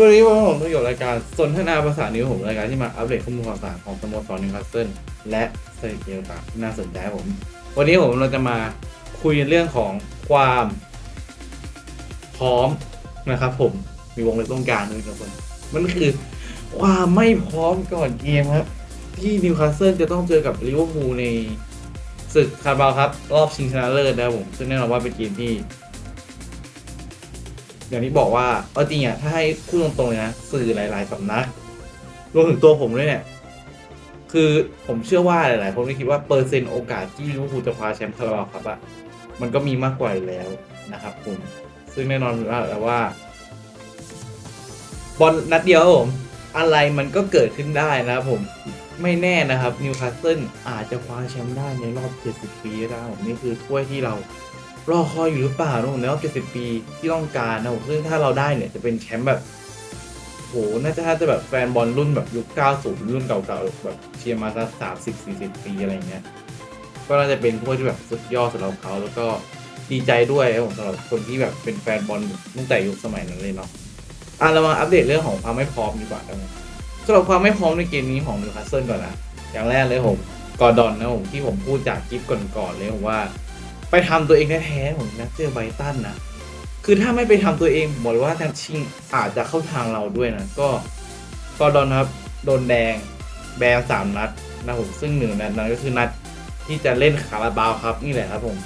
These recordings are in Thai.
สวัสดีครับผมทุกอยู่รายการสนทนาภาษานิวผมรายการที่มาอัปเดตข้อมูลข่าวสารของสโมสรนิวคาสเซิลและสถิติต่างๆที่น่าสนใจครับผม วันนี้ผมเราจะมาคุยเรื่องของความพร้อมนะครับ ผมมีวงเล็บตรงกลางด้วยครับผมมันคือความไม่พร้อมก่อนเกมครับ ที่นิวคาสเซิลจะต้องเจอกับลิเวอร์พูลในศึกคาราบาวครับ รอบชิงชนะเลิศนะครับผมซึ่งแน่นอนว่าเป็นเกมที่ อย่างที่บอกว่าเอาจริงอะถ้าให้พูดตรงๆเลยนะสื่อหลาย ๆสำนักรวมถึงตัวผมด้วยเนี่ย คือผมเชื่อว่าหลายๆคนก็คิดว่าเปอร์เซ็นต์โอกาสที่ลิเวอร์พูลจะคว้าแชมป์คาราบาวครับอะมันก็มีมากกว่าอยู่แล้วนะครับผมซึ่งแน่นอนว่าแล้วว่า บอลนัดเดียวผม อะไรมันก็เกิดขึ้นได้นะครับผมไม่แน่นะครับนิวคาสเซิลอาจจะคว้าแชมป์ได้ในรอบ 70 ปีก็ได้ผมนี่คือถ้วยที่เรา รอคอยอยู่หรือเปล่านะผมในรอบ70 ปีที่ต้องการนะผมซึ่งถ้าเราได้เนี่ยจะเป็นแชมป์แบบโหน่าจะถ้าจะแบบแฟนบอลรุ่นแบบยุค 90 รุ่นเก่าๆแบบเชียร์มาสัก30 40 ปีอะไรเงี้ยก็น่าจะเป็นถ้วยที่แบบสุดยอดสำหรับเขาแล้วก็ดีใจด้วยผมสำหรับคนที่แบบเป็นแฟนบอลตั้งแต่ยุคสมัยนั้นเลยเนาะอะเรามาอัปเดตเรื่องของความไม่พร้อมดีกว่าครับสำหรับความไม่พร้อมในเกมนี้ของนิวคาสเซิลก่อนนะอย่างแรกเลยผมกอร์ดอนนะผมที่ผมพูดจากคลิปก่อนๆเลยผมว่า ไปทำตัวเองแท้ๆผมนะเจอไบตันนะ คือถ้าไม่ไปทำตัวเองผมบอกเลยว่าทางชิงอาจจะเข้าทางเราด้วยนะ ก็กอร์ดอนครับโดนแดงแบนสามนัดนะผมซึ่งหนึ่งนัดนั้นก็คือนัดที่จะเล่นคาราบาวครับนี่แหละครับผม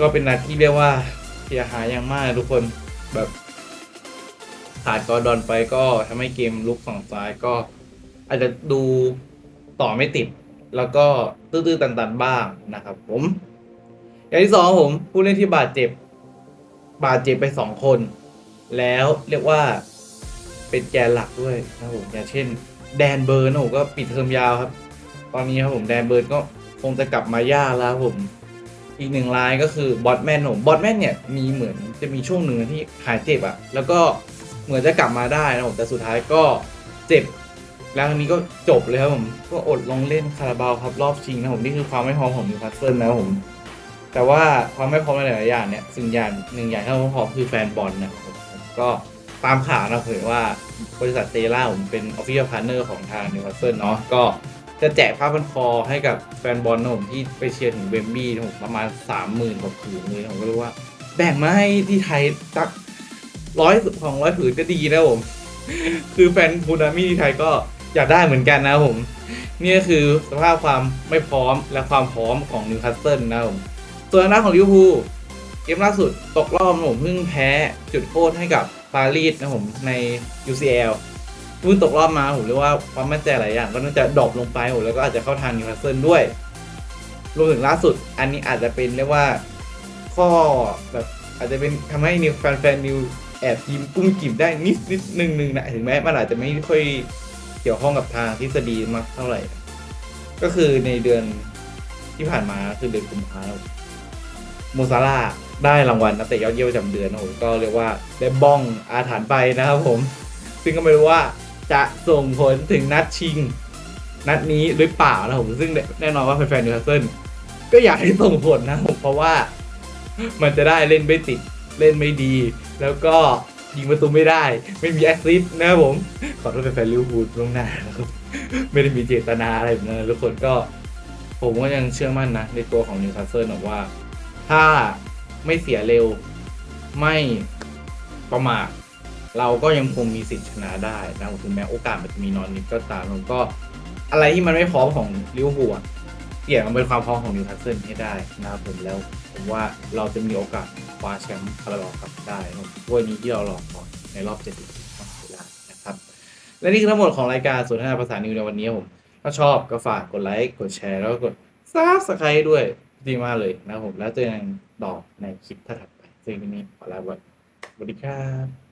ก็เป็นนัดที่เรียกว่าเสียหายอย่างมากทุกคนแบบขาดกอร์ดอนไปก็ทำให้เกมลุกฝั่งซ้ายก็ อาจจะดูต่อไม่ติด แล้วก็ตื้อๆตันๆบ้างนะครับผม อย่างที่สองครับผมผู้เล่นที่บาดเจ็บ บาดเจ็บไปสองคน แล้วเรียกว่าเป็นแกนหลักด้วยนะครับผมอย่างเช่น แดนเบิร์นนะผมก็ปิดเทอมยาวครับ ตอนนี้ครับผมแดนเบิร์นก็คงจะกลับมายากแล้วครับผมอีกหนึ่งรายก็คือบอทแมนผมบอทแมนเนี่ยมีเหมือนจะมีช่วงหนึ่งที่หายเจ็บอะแล้วก็เหมือนจะกลับมาได้นะผมแต่สุดท้ายก็เจ็บ แล้วอันนี้ก็จบเลยครับผมก็อดลงเล่นคาราบาวครับรอบชิงนะผมนี่คือความไม่พร้อมของนิวคาสเซิลนะครับผม แต่ว่าความไม่พร้อมในหลายๆอย่างเนี่ยสิ่งอย่างหนึ่งอย่างที่เราไม่พร้อมคือแฟนบอลนะครับผมผมก็ตามข่าวนะเผยว่าบริษัทเซล่าผมเป็นออฟฟิเชียลพาร์เนอร์ของทางนิวคาสเซิลเนาะก็จะแจกผ้าพันคอให้กับแฟนบอลนะผมที่ไปเชียร์ถึงเวมบลีย์นะผมประมาณสามหมื่นกว่าผืนเลยผมก็รู้ว่า แบ่งมาให้ที่ไทยสักร้อยสองร้อยผืนก็ดีนะผม คือแฟนพูนามิที่ไทยก็อยากได้เหมือนกันนะผม นี่ก็คือสภาพความไม่พร้อมและความพร้อมของนิวคาสเซิลนะผม ส่วนทางด้านของลิเวอร์พูลเกมล่าสุดตกรอบนะผมเพิ่งแพ้จุดโทษให้กับปารีสนะผมใน UCL เพิ่งตกรอบมาผมเรียกว่าความมั่นใจหลายอย่างก็น่าจะดรอปลงไปผมแล้วก็อาจจะเข้าทางนิวคาสเซิลด้วย รวมถึงล่าสุด อันนี้อาจจะเป็นเรียกว่าข้อแบบอาจจะเป็นทำให้นิวแฟนแฟนนิวแอบยิ้มกุ้มกิ่มได้นิดนิดนึงนึงนะถึงแม้มันอาจจะไม่ค่อยเกี่ยวข้องกับทางทฤษฎีมากเท่าไหร่ ก็คือในเดือนที่ผ่านมาคือเดือนกุมภาพันธ์ มซาร่าได้รางวัลนักเตะยอดเยี่ยมประจำเดือนนะผมก็เรียกว่าได้บ้องอาถรรพ์ไปนะครับผม ซึ่งก็ไม่รู้ว่าจะส่งผลถึงนัดชิง นัดนี้หรือเปล่านะผมซึ่งแน่นอนว่าแฟนๆนิวคาสเซิลก็อยากให้ส่งผลนะผมเพราะว่ามันจะได้เล่นไม่ติดเล่นไม่ดี แล้วก็ยิงประตูไม่ได้ ไม่มีแอสซิสต์นะครับผม ขอโทษแฟนๆลิเวอร์พูลล่วงหน้านะครับไม่ได้มีเจตนาอะไรแบบนั้นนะทุกคนก็ ผมก็ยังเชื่อมั่นนะในตัวของนิวคาสเซิลว่า ถ้าไม่เสียเร็วไม่ประมาทเราก็ยังคงมีสิทธิ์ชนะได้นะถึงแม้โอกาสมันจะมีน้อยนิดก็ตามแล้วก็อะไรที่มันไม่พร้อมของลิเวอร์พูลเปลี่ยนมันเป็นความพร้อมของนิวคาสเซิลให้ได้นะครับผมแล้วผมว่าเราจะมีโอกาสคว้าแชมป์คาราบาวครับได้ด้วยนี้ที่เรารอคอยในรอบ 70ปีของเวลานะครับ และนี่คือทั้งหมดของรายการสนทนาภาษานิวในวันนี้ผม ถ้าชอบก็ฝากกดไลค์กดแชร์แล้วก็กดซับสไครต์ด้วย ดีมากเลยนะครับผมแล้วเจอกันต่อในคลิปถัดไปซึ่งวันนี้ขอลาไปสวัสดีครับ